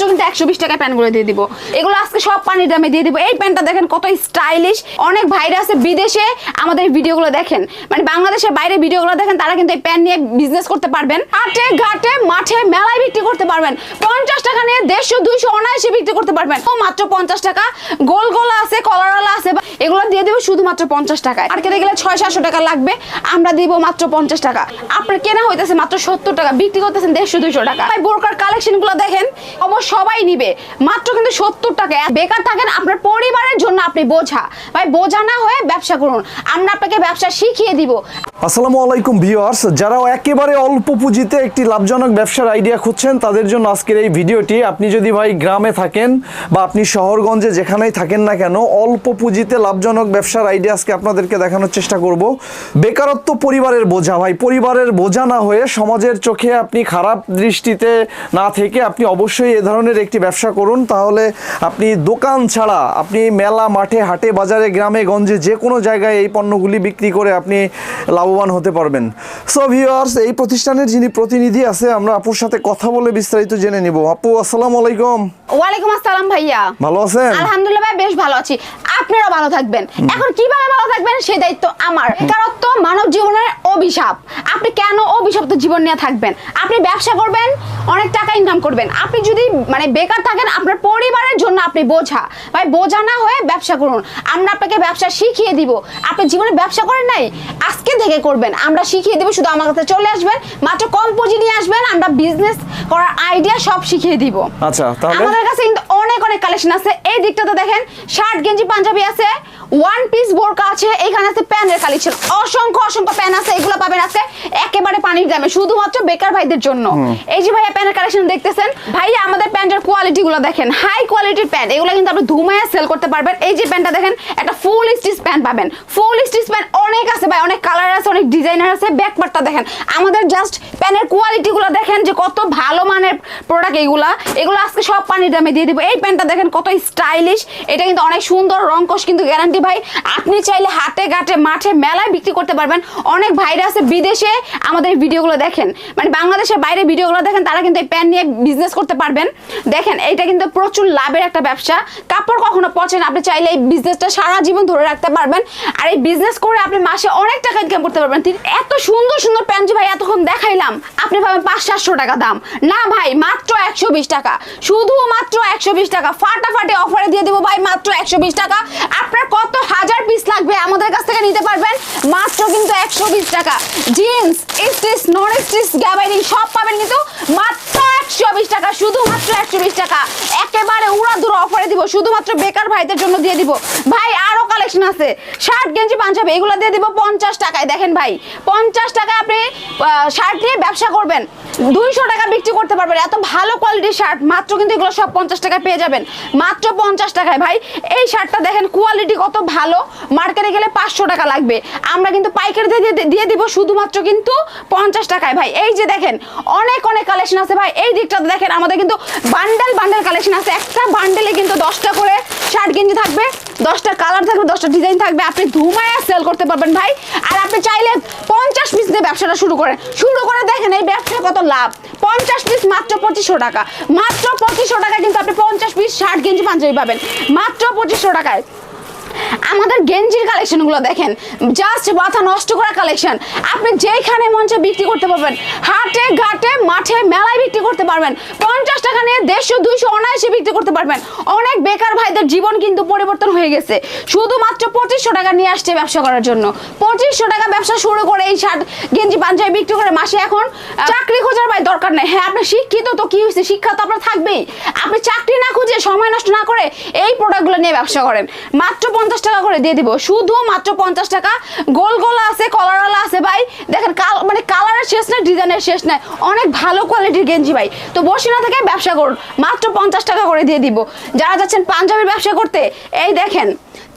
মাত্র কিন্তু একশো বিশ টাকায় প্যান্টগুলো দিয়ে দিবো। এগুলো আজকে সব পানির দামে দিয়ে দিবো। এই প্যান্টটা দেখেন কত স্টাইলিশ অনেক ভাইরা আছে বিদেশে আমাদের ভিডিওগুলো দেখেন। মানে বাংলাদেশের বাইরে ভিডিওগুলো দেখেন, তারা কিন্তু এই প্যান্ট নিয়ে বিজনেস করতে পারবেন। হাটে, ঘাটে, মাঠে, মেলায় বিক্রি করতে পারবেন। পঞ্চাশ টাকা নিয়ে দেড়শো, দুইশো অনায়াসে বিক্রি করতে পারবেন। ও মাত্র পঞ্চাশ টাকা। গোল গোলা আছে, কলারওয়ালা আছে এগুলো দিয়ে দেবো শুধুমাত্র পঞ্চাশ টাকায়। মার্কেটে গেলে ছয়, সাতশো টাকা লাগবে। আমরা দিব মাত্র পঞ্চাশ টাকা। আপনার কেনা হইতেছে মাত্র সত্তর টাকা। বিক্রি করতেছেন দেড়শো, দুইশো টাকা। ভাই, বোরকার কালেকশনগুলো দেখেন। অবশ্য সবাই নিবে। মাত্র কিন্তু সত্তর টাকা। বেকার থাকেন, আপনার পরিবারের জন্য আপনি বোঝা। ভাই, বোঝা না হয়ে ব্যবসা করুন। আমরা আপনাকে ব্যবসা শিখিয়ে দিব। আসসালামু আলাইকুম ভিউয়ার্স। যারা একেবারে অল্প পুঁজিতে একটি লাভজনক ব্যবসার আইডিয়া খুঁজছেন তাদের জন্য আজকের এই ভিডিওটি। আপনি যদি ভাই গ্রামে থাকেন বা আপনি শহরগঞ্জে যেখানেই থাকেন না কেন, অল্প পুঁজিতে লাভজনক ব্যবসার আইডিয়া আজকে আপনাদেরকে দেখানোর চেষ্টা করব। বেকারত্ব পরিবারের বোঝা, ভাই পরিবারের বোঝা না হয়ে সমাজের চোখে আপনি খারাপ দৃষ্টিতে না থেকে আপনি অবশ্যই এ ধরনের একটি ব্যবসা করুন। তাহলে আপনি দোকান ছাড়া, আপনি মেলা, মাঠে, হাটে, বাজারে, গ্রামে, গঞ্জে যে কোনো জায়গায় এই পণ্যগুলি বিক্রি করে আপনি লাভবান হতে পারবেন। সো ভিউয়ার্স এই প্রতিষ্ঠানের যিনি প্রতিনিধি আছে, আমরা আপুর সাথে কথা বলে বিস্তারিত জেনে নিব? আপু আসসালামু আলাইকুম। ওয়ালাইকুম আসসালাম ভাইয়া। ভালো আছেন? আলহামদুলিল্লাহ ভাই বেশ ভালো আছি। আপনারাও ভালো থাকবেন। এখন কীভাবে ভালো থাকবেন সেই দায়িত্ব আমার। বেকারত্ব মানব জীবনের অভিশাপ। আপনি কেন অভিশপ্ত জীবন নিয়ে থাকবেন? আপনি ব্যবসা করবেন অনেক টাকা ইনকাম করবেন। আপনি যদি মানে বেকার থাকেন আপনার পরিবারের জন্য আপনি বোঝা। ভাই বোঝা না হয়ে ব্যবসা করুন। আমরা আপনাকে ব্যবসা শিখিয়ে দিব। আপনি জীবনে ব্যবসা করেন নাই আজকে থেকে করবেন। আমরা শিখিয়ে দিব শুধু আমার কাছে চলে আসবেন মাত্র কম পুঁজি নিয়ে আসবেন বিজনেস করার আইডিয়া সব শিখিয়ে দিব। আচ্ছা তাহলে? আমাদের কাছে কিন্তু অনেক অনেক কালেকশন আছে। এই দিকটাতে দেখেন শার্ট গেঞ্জি পাঞ্জাবি আছে ওয়ান পিস বোরকা আছে এখানে আছে প্যানের কালেকশন অসংখ্য অসংখ্য প্যান আছে এগুলো পাবেন আছে একেবারে পানির দামে শুধুমাত্র বেকার ভাইদের জন্য। এই যে ভাইয়া প্যানের কালেকশন দেখতেছেন ভাইয়া আমাদের প্যান্টের কোয়ালিটি গুলো দেখেন হাই কোয়ালিটির প্যান্ট এগুলো কিন্তু আপনি ধুমায় সেল করতে পারবেন। এই যে প্যান্টটা দেখেন একটা ফুল স্টিচ প্যান্ট পাবেন। ফুল স্টিচ প্যান্ট অনেক আছে অনেক ডিজাইনার আছে ব্যাক পার্টটা দেখেন। আমাদের জাস্ট প্যানের কোয়ালিটি গুলো দেখেন যে কত ভালো মানের প্রোডাক্ট এগুলা। এগুলো আজকে সব পানির দামে দিয়ে দিব। এই প্যান্টটা দেখেন কত স্টাইলিশ এটা কিন্তু অনেক সুন্দর রংকশ কিন্তু গ্যারান্টি ভাই। আপনি চাইলে হাতে ঘাটে, মাঠে মেলায় বিক্রি করতে পারবেন। অনেক ভাইরা আছে বিদেশে আমাদের ভিডিওগুলো দেখেন। মানে বাংলাদেশের বাইরে ভিডিওগুলো দেখেন, তারা কিন্তু এই প্যান্ট নিয়ে বিজনেস করতে পারবেন। দেখেন এটা কিন্তু প্রচুর লাভের একটা ব্যবসা। কাপড় কখনো পচে না আপনি চাইলে এই বিজনেসটা সারা জীবন ধরে রাখতে পারবেন। আর এই বিজনেস করে আপনি মাসে অনেক টাকা ইনকাম করতে পারবেন। তিনি এত সুন্দর সুন্দর প্যান্ট ভাই এতক্ষণ দেখাইলাম। আপনি ভাবেন পাঁচ সাতশো টাকা দাম। না ভাই, মাত্র একশো বিশ টাকা। শুধু মাত্র একশো বিশ টাকা। ফাটাফাটি অফারে দিয়ে দেবো ভাই মাত্র একশো বিশ টাকা। আপনার কত হাজার পিস লাগবে আমাদের কাছ থেকে নিতে পারবেন? মাত্র কিন্তু একশো বিশ টাকা। জিন্স স্টিচ নন স্টিচ গ্যাবারি সব পাবেন কিন্তু মাত্র একশো বিশ টাকা। শুধুমাত্র একশো বিশ টাকা। একেবারে উড়া দূর অফারে দিব। শুধুমাত্র বেকার ভাইদের জন্য দিয়ে দিব। ভাই কালেকশন আছে। শার্ট গেঞ্জি, পাঞ্জাবি, এগুলো দিয়ে দিব পঞ্চাশ টাকায়। দেখেন ভাই, পঞ্চাশ টাকায় আপনি শার্ট দিয়ে ব্যবসা করবেন। দুইশো টাকা বিক্রি করতে পারবেন। এত ভালো কোয়ালিটির শার্ট মাত্র কিন্তু এগুলো সব পঞ্চাশ টাকায় পেয়ে যাবেন। মাত্র পঞ্চাশ টাকায়। ভাই, এই শার্টটা দেখেন কোয়ালিটি কত ভালো। মার্কেটে গেলে পাঁচশো টাকা লাগবে। আমরা কিন্তু পাইকারি দিয়ে দিব, শুধুমাত্র কিন্তু পঞ্চাশ টাকায়। ভাই, এই যে দেখেন, অনেক অনেক কালেকশন আছে। ভাই, এই দিকটাতে দেখেন, আমাদের কিন্তু বান্ডেল বান্ডেল কালেকশন আছে। একটা বান্ডেলে কিন্তু দশটা করে শার্ট গেঞ্জি থাকবে, দশটা কালার থাকবে, দশটা ডিজাইন থাকবে। আপনি ধুমায়া সেল করতে পারবেন, ভাই। আর আপনি চাইলে পঞ্চাশ পিস দিয়ে ব্যবসাটা শুরু করেন শুরু করে দেখেন এই ব্যবসায় কত লাভ। পঞ্চাশ পিস মাত্র পঁচিশশো টাকা। মাত্র পঁচিশশো টাকায় কিন্তু আপনি পঞ্চাশ পিস ষাট গেঞ্জি পাঞ্জাবি পাবেন। মাত্র পঁচিশশো টাকায়। আমাদের গেঞ্জির কালেকশনগুলো দেখেন। জাস্ট মাথা নষ্ট করা কালেকশন আপনি যেখানে মঞ্চে বিক্রি করতে পারবেন। হাটে, ঘাটে, মাঠে, মেলায় বিক্রি করতে পারবেন। পঞ্চাশ টাকা নিয়ে দেড়শো, দুইশো অনায়াসে বিক্রি করতে পারবেন। অনেক বেকার ভাইদের জীবন কিন্তু পরিবর্তন হয়ে গেছে। শুধুমাত্র পঁচিশশো টাকা নিয়ে আসছে ব্যবসা করার জন্য। পঁচিশশো টাকা ব্যবসা শুরু করে এই শার্ট গেঞ্জি পাঞ্জাবি বিক্রি করে মাসে এখন চাকরি খোঁজার ভাই দরকার নেই। হ্যাঁ আপনি শিক্ষিত তো, কি হয়েছে? শিক্ষা তো আপনার থাকবেই। আপনি চাকরি না খুঁজে সময় নষ্ট না করে এই প্রোডাক্টগুলো নিয়ে ব্যবসা করেন। মাত্র পঞ্চাশ টাকা করে দিয়ে দিব। শুধু মাত্র পঞ্চাশ টাকা। গোল গোলা আছে কলারওয়ালা আছে ভাই। দেখেন কাল মানে কালারের শেষ নাই ডিজাইনের শেষ নাই। অনেক ভালো কোয়ালিটির গেঞ্জি ভাই। তো বসে না থেকে ব্যবসা করুন। মাত্র পঞ্চাশ টাকা করে দিয়ে দিব। যারা যাচ্ছেন পাঞ্জাবের ব্যবসা করতে, এই দেখেন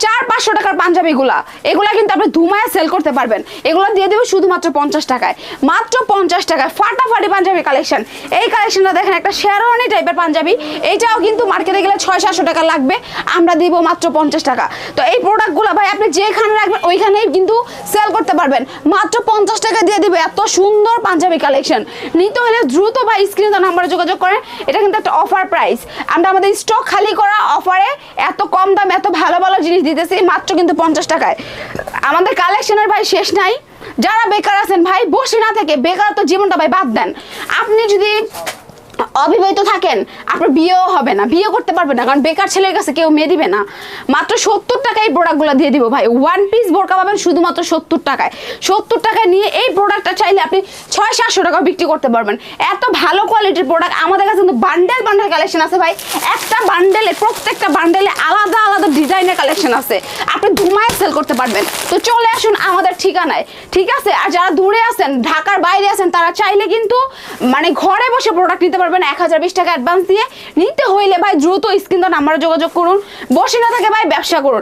চার পাঁচশো টাকার পাঞ্জাবিগুলা। এগুলা কিন্তু আপনি ধুমায় সেল করতে পারবেন। এগুলো দিয়ে দেবে শুধুমাত্র পঞ্চাশ টাকায়। মাত্র পঞ্চাশ টাকায় ফাটাফাটি পাঞ্জাবি কালেকশন এই কালেকশনটা দেখেন একটা শেরওয়ানি টাইপের পাঞ্জাবি। এইটাও কিন্তু মার্কেটে গেলে ছয় সাতশো টাকা লাগবে। আমরা দিব মাত্র পঞ্চাশ টাকা। তো এই প্রোডাক্টগুলো ভাই, আপনি যেখানে রাখবেন, ওইখানেই কিন্তু সেল করতে পারবেন। মাত্র পঞ্চাশ টাকা দিয়ে দিবে এত সুন্দর পাঞ্জাবি কালেকশন নিতে হলে দ্রুত বা স্ক্রিনে নাম্বারে যোগাযোগ করেন। এটা কিন্তু একটা অফার প্রাইস আমরা আমাদের স্টক খালি করা অফারে এত কম দাম, এত ভালো ভালো জিনিস দিতেছি, মাত্র কিন্তু পঞ্চাশ টাকায়। আমাদের কালেকশনের ভাই শেষ নাই। যারা বেকার আছেন ভাই, বসে না থেকে বেকার তো জীবনটা ভাই বাদ দেন। আপনি যদি অবিবাহিত থাকেন, আপনার বিয়েও হবে না, বিয়ে করতে পারবে না, কারণ বেকার ছেলের কাছে কেউ মেয়ে দিবে না। মাত্র সত্তর টাকায় এই প্রোডাক্টগুলো দিয়ে দিব ভাই। ওয়ান পিস বোরকা পাবেন শুধুমাত্র সত্তর টাকায়। সত্তর টাকায় নিয়ে এই প্রোডাক্টটা চাইলে আপনি ছয়, সাতশো টাকা বিক্রি করতে পারবেন। এত ভালো কোয়ালিটির প্রোডাক্ট আমাদের কাছে কিন্তু বান্ডেল বান্ডেল কালেকশন আছে ভাই। একটা বান্ডেলে প্রত্যেকটা বান্ডেলে আলাদা আলাদা ডিজাইনের কালেকশন আছে। আপনি ধুমায় সেল করতে পারবেন। তো চলে আসুন আমাদের ঠিকানায়। ঠিক আছে? আর যারা দূরে আছেন, ঢাকার বাইরে আছেন, তারা চাইলে কিন্তু মানে ঘরে বসে প্রোডাক্ট নিতে পারবেন। এক হাজার বিশ টাকা অ্যাডভান্স দিয়ে নিতে হইলে ভাই দ্রুত স্ক্রিন নাম্বারে যোগাযোগ করুন। বসে না থাকে ভাই ব্যবসা করুন।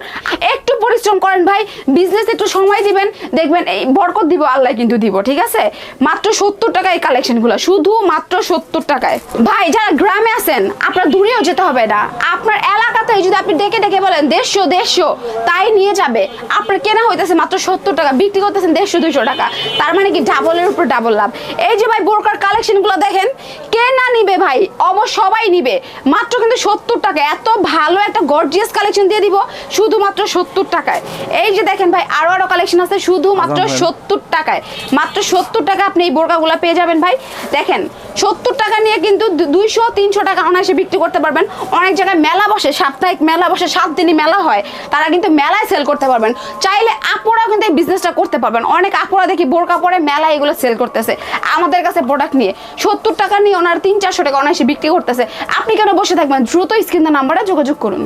একটু পরিশ্রম করেন ভাই বিজনেস একটু সময় দিবেন, দেখবেন এই বরকত দিব, আল্লাহ কিন্তু দিব, ঠিক আছে? মাত্র সত্তর টাকা এই কালেকশনগুলো শুধু মাত্র সত্তর টাকায়। ভাই, যারা গ্রামে আছেন, আপনার দূরেও যেতে হবে না। আপনার এলাকাতে যদি আপনি ডেকে ডেকে বলেন, দেড়শো দেড়শো, তাই নিয়ে যাবে। আপনার কেনা হইতেছে মাত্র সত্তর টাকা, বিক্রি করতেছেন দেড়শো, দুইশো টাকা। তার মানে কি ডাবলের উপর ডাবল লাভ। এই যে ভাই বোরকার কালেকশনগুলো দেখেন কে না নিবে ভাই? অবশ্য সবাই নিবে। মাত্র কিন্তু সত্তর টাকা। এত ভালো একটা গর্জিয়াস কালেকশন দিয়ে দিব শুধুমাত্র সত্তর টাকায়। এই যে দেখেন ভাই আরও আরও কালেকশন আছে শুধুমাত্র সত্তর টাকায়। মাত্র সত্তর টাকা আপনি এই বোরকাগুলো পেয়ে যাবেন ভাই। দেখেন সত্তর টাকা নিয়ে কিন্তু দুইশো তিনশো টাকা অনায়াসে বিক্রি করতে পারবেন। অনেক জায়গায় মেলা বসে সাপ্তাহিক মেলা বসে সাত দিনই মেলা হয়। তারা কিন্তু মেলায় সেল করতে পারবেন। চাইলে আপুরাও কিন্তু এই বিজনেসটা করতে পারবেন। অনেক আপুরা দেখি বোরকা পরে মেলায় এগুলো সেল করতেছে। আমাদের কাছে প্রোডাক্ট নিয়ে। সত্তর টাকা নিয়ে ওনার তিন চারশো টাকা অনায়াসে বিক্রি করতেছে। আপনি কেন বসে থাকবেন? দ্রুত স্ক্রিন নাম্বারে যোগাযোগ করুন।